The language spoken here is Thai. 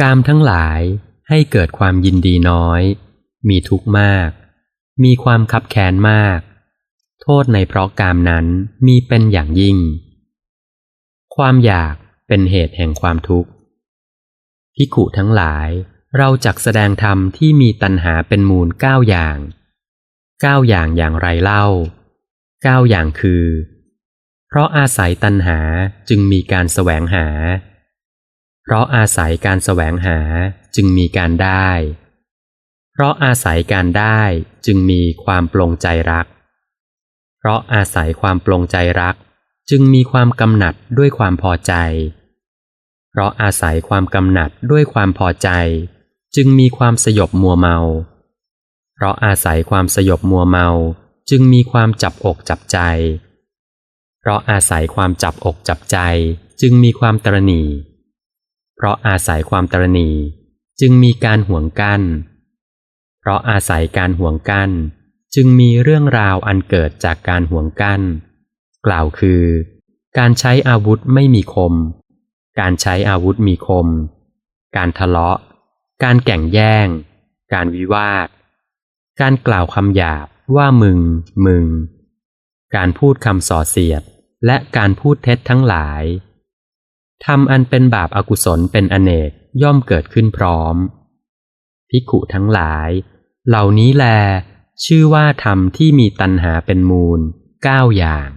กามทั้งหลายให้เกิดความยินดีน้อย มีทุกข์มาก มีความคับแค้นมาก โทษในเพราะกามนั้นมีเป็นอย่างยิ่ง ความอยากเป็นเหตุแห่งความทุกข์พิขุทั้งหลายเราจักแสดงธรรมที่มีตัณหาเป็นมูลเก้าอย่างเก้าอย่างอย่างไรเล่าเก้าอย่างคือ เพราะอาศัยตัณหาจึงมีการแสวงหา เพราะอาศัยการแสวงหาจึงมีการได้ เพราะอาศัยการได้จึงมีความปลงใจรัก เพราะอาศัยความปลงใจรัก จึงมีความกำหนัดด้วยความพอใจ เพราะอาศัยความกำหนัดด้วยความพอใจ จึงมีความสยบมัวเมา เพราะอาศัยความสยบมัวเมาจึงมีความจับอกจับใจ เพราะอาศัยความจับอกจับใจจึงมีความตรณี เพราะอาศัยความตรณีจึงมีการห่วงกั้น เพราะอาศัยการห่วงกั้น จึงมีเรื่องราวอันเกิดจากการห่วงกั้น กล่าวคือ การใช้อาวุธไม่มีคม การใช้อาวุธมีคม การทะเลาะ การแก่งแย่ง การวิวาท การกล่าวคำหยาบว่ามึง มึง การพูดคำส่อเสียด และการพูดเท็จทั้งหลาย ทำอันเป็นบาปอากุศลเป็นอเนกย่อมเกิดขึ้นพร้อม ภิกขุทั้งหลาย เหล่านี้แล ชื่อว่าธรรมที่มีตัณหาเป็นมูลเก้าอย่าง